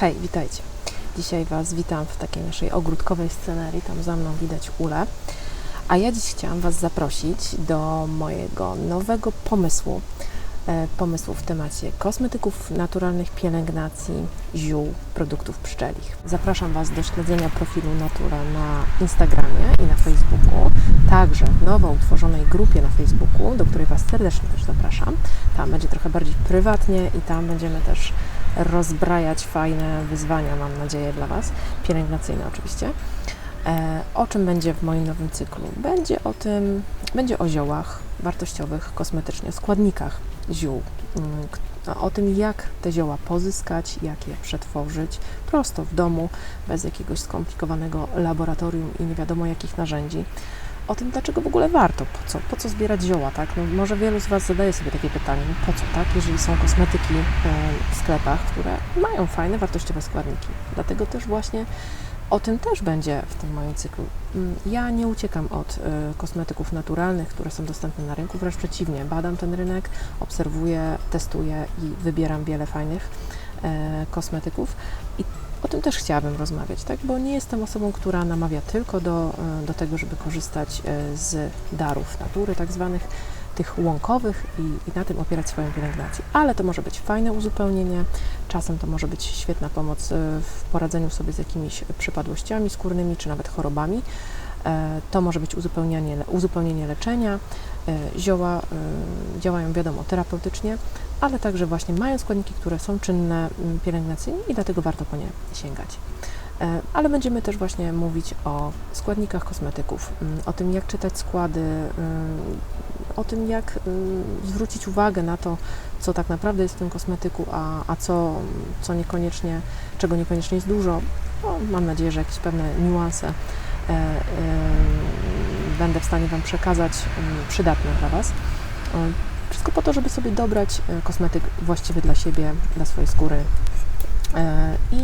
Hej, witajcie. Dzisiaj Was witam w takiej naszej ogródkowej scenerii. Tam za mną widać ulę. A ja dziś chciałam Was zaprosić do mojego nowego pomysłu. E, pomysłu w temacie kosmetyków naturalnych, pielęgnacji, ziół, produktów pszczelich. Zapraszam Was do śledzenia profilu Natura na Instagramie i na Facebooku, także w nowo utworzonej grupie na Facebooku, do której Was serdecznie też zapraszam. Tam będzie trochę bardziej prywatnie i tam będziemy też rozbrajać fajne wyzwania, mam nadzieję, dla Was, pielęgnacyjne oczywiście. E, O czym będzie w moim nowym cyklu? Będzie o tym, będzie o ziołach wartościowych kosmetycznie, składnikach ziół, mm, o tym, jak te zioła pozyskać, jak je przetworzyć prosto w domu, bez jakiegoś skomplikowanego laboratorium i nie wiadomo jakich narzędzi. O tym, dlaczego w ogóle warto, po co, po co zbierać zioła, tak? No, może wielu z Was zadaje sobie takie pytanie, no po co, tak? Jeżeli są kosmetyki e, w sklepach, które mają fajne, wartościowe składniki. Dlatego też właśnie o tym też będzie w tym moim cyklu. Mm, Ja nie uciekam od e, kosmetyków naturalnych, które są dostępne na rynku, wręcz przeciwnie, badam ten rynek, obserwuję, testuję i wybieram wiele fajnych e, kosmetyków. I o tym też chciałabym rozmawiać, tak? bo nie jestem osobą, która namawia tylko do, e, do tego, żeby korzystać e, z darów natury, tak zwanych tych łąkowych i, i na tym opierać swoją pielęgnację. Ale to może być fajne uzupełnienie, czasem to może być świetna pomoc e, w poradzeniu sobie z jakimiś przypadłościami skórnymi czy nawet chorobami. E, To może być uzupełnienie, uzupełnienie leczenia. E, Zioła e, działają, wiadomo, terapeutycznie, ale także właśnie mają składniki, które są czynne pielęgnacyjnie i dlatego warto po nie sięgać. Ale będziemy też właśnie mówić o składnikach kosmetyków, o tym, jak czytać składy, o tym, jak mm, zwrócić uwagę na to, co tak naprawdę jest w tym kosmetyku, a, a co, co niekoniecznie, czego niekoniecznie jest dużo. No, mam nadzieję, że jakieś pewne niuanse będę w stanie Wam przekazać mm, przydatne dla Was. E, Wszystko po to, żeby sobie dobrać e, kosmetyk właściwy dla siebie, dla swojej skóry. E, I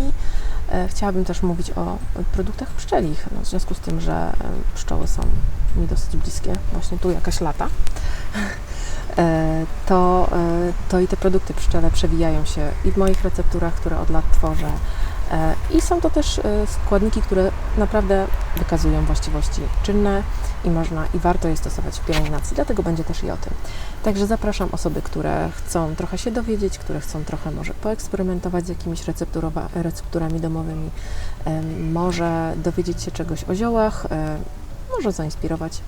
e, chciałabym też mówić o produktach pszczelich, no, w związku z tym, że e, pszczoły są mi dosyć bliskie, właśnie tu jakaś lata. E, To, e, to i te produkty pszczele przewijają się i w moich recepturach, które od lat tworzę. E, I są to też e, składniki, które naprawdę wykazują właściwości czynne i można i warto je stosować w pielęgnacji, dlatego będzie też i o tym. Także zapraszam osoby, które chcą trochę się dowiedzieć, które chcą trochę może poeksperymentować z jakimiś recepturami domowymi, em, może dowiedzieć się czegoś o ziołach, e, może zainspirować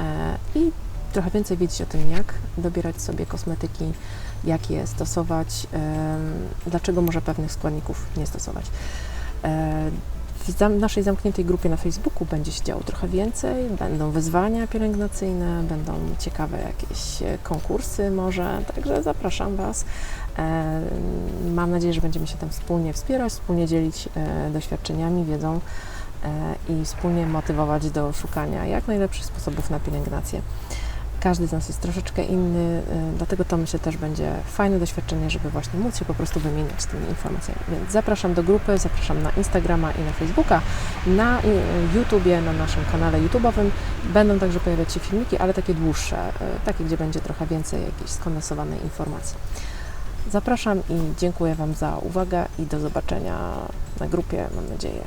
e, i trochę więcej wiedzieć o tym, jak dobierać sobie kosmetyki, jak je stosować, dlaczego może pewnych składników nie stosować. E, W naszej zamkniętej grupie na Facebooku będzie się działo trochę więcej, będą wyzwania pielęgnacyjne, będą ciekawe jakieś konkursy może, także zapraszam Was. E, Mam nadzieję, że będziemy się tam wspólnie wspierać, wspólnie dzielić e, doświadczeniami, wiedzą i wspólnie motywować do szukania jak najlepszych sposobów na pielęgnację. Każdy z nas jest troszeczkę inny, y, dlatego to myślę też będzie fajne doświadczenie, żeby właśnie móc się po prostu wymieniać tymi informacjami. Więc zapraszam do grupy, zapraszam na Instagrama i na Facebooka, na y, YouTubie, na naszym kanale YouTube'owym będą także pojawiać się filmiki, ale takie dłuższe, y, takie, gdzie będzie trochę więcej jakiejś skondensowanej informacji. Zapraszam i dziękuję Wam za uwagę i do zobaczenia na grupie, mam nadzieję,